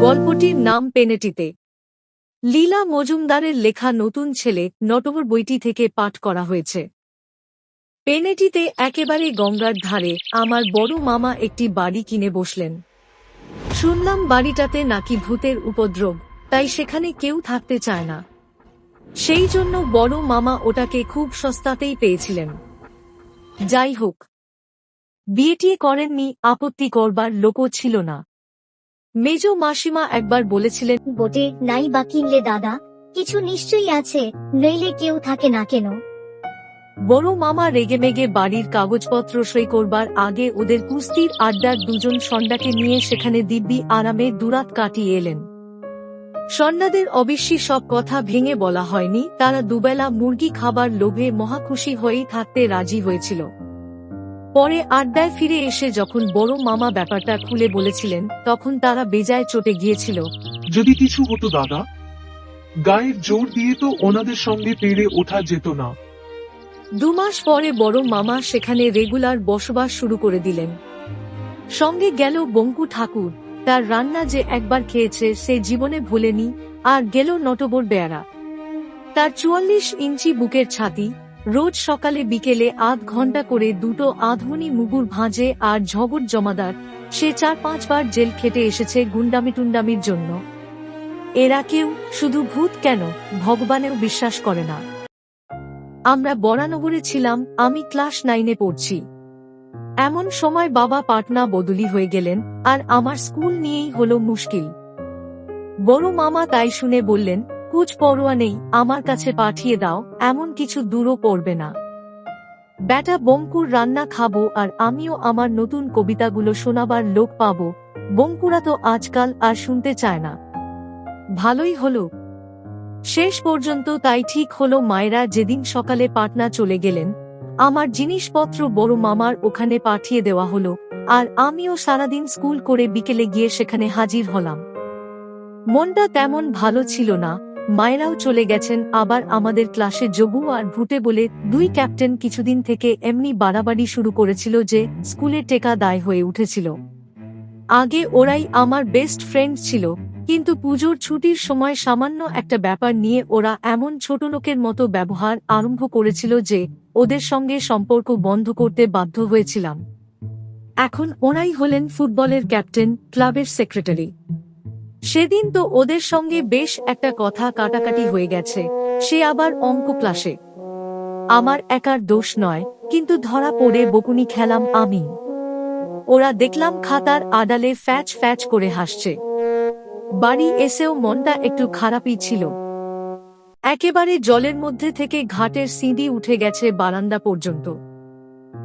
গল্পটির নাম পেনেটিতে। লীলা মজুমদারের লেখা নতুন ছেলে নটবর বইটি থেকে পাঠ করা হয়েছে। পেনেটিতে একেবারে গঙ্গার ধারে আমার বড় মামা একটি বাড়ি কিনে বসলেন। শুনলাম বাড়িটাতে নাকি ভূতের উপদ্রব, তাই সেখানে কেউ থাকতে চায় না। সেই জন্য বড় মামা ওটাকে খুব সস্তাতেই পেয়েছিলেন। যাই হোক, বিয়েটিয়ে করেননি, আপত্তি করবার লোকও ছিল না। মেজ মাসিমা একবার বলেছিলেন বটে নাই বা কিনলে দাদা কিছু নিশ্চয়ই আছে নইলে কেউ থাকে না কেন? বড় মামা রেগেমেগে বাড়ির কাগজপত্র সই করবার আগে ওদের কুস্তির আড্ডার দুজন সন্ডাকে নিয়ে সেখানে দিব্যি আরামে দুরাত কাটিয়ে এলেন। সন্ন্যাদের অবশ্যই সব কথা ভেঙে বলা হয়নি তারা দুবেলা মুরগি খাবার লোভে মহাখুশি হয়েই থাকতে রাজি হয়েছিল। পরে আড্ডায় ফিরে এসে যখন বড় মামা ব্যাপারটা খুলে বলেছিলেন তখন তারা বেজায় চটে গিয়েছিল। যদি কিছু হতো দাদা গায়ের জোর দিয়ে তো ওনাদের সঙ্গে পেরে ওঠা যেত না। দুমাস পরে বড় মামা সেখানে রেগুলার বসবাস শুরু করে দিলেন। সঙ্গে গেল বঙ্কু ঠাকুর তার রান্না যে একবার খেয়েছে সে জীবনে ভুলেনি আর গেল নটবর বেয়ারা। তার চুয়াল্লিশ ইঞ্চি বুকের ছাতি রোজ সকালে বিকেলে আধ ঘণ্টা করে দুটো আধমনি মুগুর ভাঁজে আর ঝগড় জমাদার, সে চার পাঁচবার জেল খেটে এসেছে গুন্ডামি টুন্ডামির জন্য। এরা কেউ শুধু ভূত কেন, ভগবানেও বিশ্বাস করে না। আমরা বরানগরে ছিলাম, আমি ক্লাস নাইনে পড়ছি। এমন সময় বাবা পাটনা বদলি হয়ে গেলেন, আর আমার স্কুল নিয়েই হলো মুশকিল। বড় মামা তাই শুনে বললেন কুচ পরোয়া নেই, আমার কাছে পাঠিয়ে দাও, এমন কিছু দূরও পড়বে না। ব্যাটা, বঙ্কুর রান্না খাব আর আমিও আমার নতুন কবিতাগুলো শোনাবার লোক পাব। বঙ্কুরা তো আজকাল আর শুনতে চায় না। ভালোই হলো। শেষ পর্যন্ত তাই ঠিক হলো মায়েরা যেদিন সকালে পাটনা চলে গেলেন, আমার জিনিসপত্র বড় মামার ওখানে পাঠিয়ে দেওয়া হলো, আর আমিও সারাদিন স্কুল করে বিকেলে গিয়ে সেখানে হাজির হলাম। মনটা তেমন ভালো ছিল না মায়েরাও চলে গেছেন, আবার আমাদের ক্লাসে জবু আর ভুটে বলে দুই ক্যাপ্টেন কিছুদিন থেকে এমনি বাড়াবাড়ি শুরু করেছিল যে স্কুলে টেকা দায় হয়ে উঠেছিল। আগে ওরাই আমার বেস্ট ফ্রেন্ড ছিল, কিন্তু পুজোর ছুটির সময় সামান্য একটা ব্যাপার নিয়ে ওরা এমন ছোট লোকের মতো ব্যবহার আরম্ভ করেছিল যে ওদের সঙ্গে সম্পর্ক বন্ধ করতে বাধ্য হয়েছিলাম। এখন ওনাই হলেন ফুটবলের ক্যাপ্টেন, ক্লাবের সেক্রেটারি। সেদিন তো ওদের সঙ্গে বেশ একটা কথা কাটাকাটি হয়ে গেছে, সে আবার অঙ্ক ক্লাসে আমার একার দোষ নয়, কিন্তু ধরা পড়ে বকুনি খেলাম আমি। ওরা দেখলাম খাতার আড়ালে ফ্যাচ ফ্যাচ করে হাসছে। বাড়ি এসেও মনটা একটু খারাপই ছিল। একেবারে জলের মধ্যে থেকে ঘাটের সিঁড়ি উঠে গেছে বারান্দা পর্যন্ত।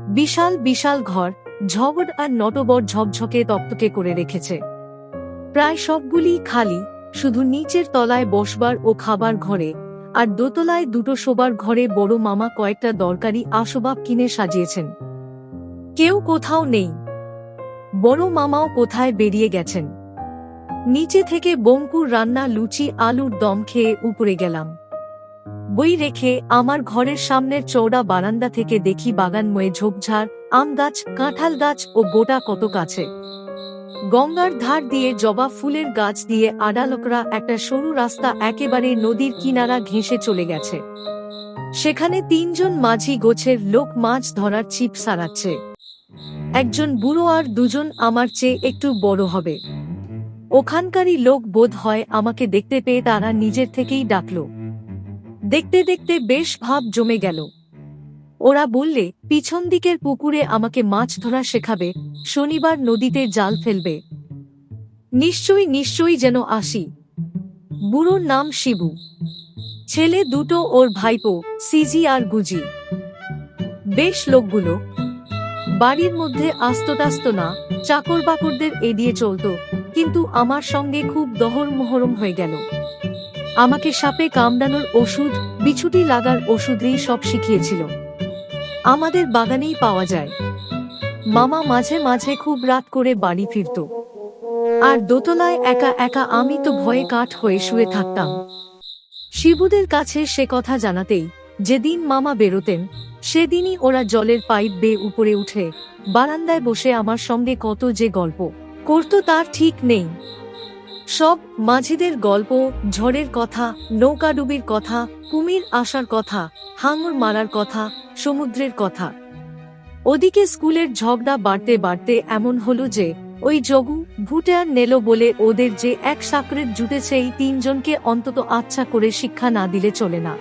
বিশাল বিশাল ঘর, ঝগড় আর নটবর ঝকঝকে তপ্তকে করে রেখেছে। প্রায় সবগুলি খালি, শুধু নিচের তলায় বসবার ও খাবার ঘরে, আর দোতলায় দুটো শোবার ঘরে বড় মামা কয়েকটা দরকারি আসবাব কিনে সাজিয়েছেন। কেউ কোথাও নেই। বড় মামাও কোথায় বেরিয়ে গেছেন। নিচে থেকে বঙ্কুর রান্না লুচি আলুর দম খেয়ে উপরে গেলাম। বই রেখে আমার ঘরের সামনের চৌড়া বারান্দা থেকে দেখি বাগানময়ে ঝোপঝাড়, আম গাছ, কাঁঠাল গাছ ও গোটা কত কাছে গঙ্গার ধার দিয়ে জবা ফুলের গাছ দিয়ে আডালকরা একটা সরু রাস্তা একেবারে নদীর কিনারা ঘেঁষে চলে গেছে। সেখানে তিনজন মাঝি গোছের লোক মাছ ধরার চিপ সারাচ্ছে। একজন বুড়ো আর দুজন আমার চেয়ে একটু বড় হবে। ওখানকারই লোক বোধ হয় আমাকে দেখতে পেয়ে তারা নিজের থেকেই ডাকল। দেখতে দেখতে বেশ ভাব জমে গেল। ওরা বললে, পিছন দিকের পুকুরে আমাকে মাছ ধরা শেখাবে, শনিবার নদীতে জাল ফেলবে। নিশ্চয়ই নিশ্চয়ই যেন আসি। বুড়োর নাম শিবু। ছেলে দুটো ওর ভাইপো, সিজি আর গুজি। বেশ লোকগুলো। বাড়ির মধ্যে আস্তটাস্ত না চাকর বাকরদের এড়িয়ে চলত, কিন্তু আমার সঙ্গে খুব দহর মহরম হয়ে গেল। আমাকে সাপে কামড়ানোর ওষুধ, বিছুটি লাগার ওষুধেই সব শিখিয়েছিল। আমাদের বাগানেই পাওয়া যায়। মামা মাঝে মাঝে খুব রাত করে বাড়ি ফিরত। আর দোতলায় একা একা আমি তো ভয়ে কাঠ হয়ে শুয়ে থাকতাম। শিবুদের কাছে সে কথা জানাতেই যেদিন মামা বেরোতেন, সেদিনই ওরা জলের পাইপ বেয়ে উপরে উঠে বারান্দায় বসে আমার সঙ্গে কত যে গল্প করতো তার ঠিক নেই। সব মাঝিদের গল্প, ঝড়ের কথা, নৌকাডুবির কথা, কুমির আসার কথা, হাঙর মারার কথা সমুদ্রের কথা। ওদিকে স্কুলের ঝগড়া বাড়তে বাড়তে এমন হলো যে, ওই জগু ভুটান নেলো বলে ওদের যে এক সাকরের জুটেছে এই তিনজনকে অন্তত আচ্ছা করে শিক্ষা না দিলে চলে না।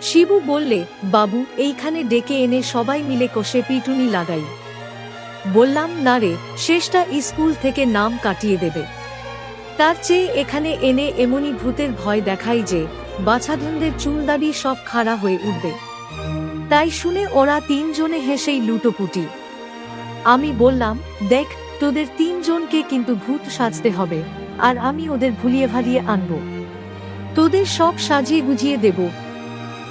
শিবু বললে, বাবু, এইখানে ডেকে এনে সবাই মিলে কষে পিটুনি লাগাই। বললাম, না রে, শেষটা স্কুল থেকে নাম কাটিয়ে দেবে। তার চেয়ে এখানে এনে এমনই ভূতের ভয় দেখাই যে, বাছাধনদের চুলদাড়ি সব খাড়া হয়ে উঠবে। তাই শুনে ওরা তিনজনে হেসেই লুটোপুটি। আমি বললাম, দেখ, তোদের তিনজনকে কিন্তু ভূত সাজতে হবে, আর আমি ওদের ভুলিয়ে ভালিয়ে আনব। তোদের সব সাজিয়ে গুজিয়ে দেব।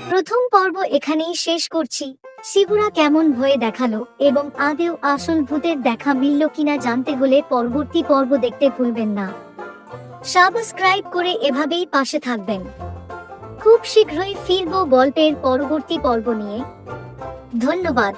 প্রথম পর্ব এখানেই শেষ করছি। শিবুরা কেমন ভয়ে দেখাল এবং আদেও আসল ভূতের দেখা মিলল কিনা জানতে হলে পরবর্তী পর্ব দেখতে ভুলবেন না। সাবস্ক্রাইব করে এভাবেই পাশে থাকবেন। খুব শীঘ্রই ফিরবো গল্পের পরবর্তী পর্ব নিয়ে। ধন্যবাদ।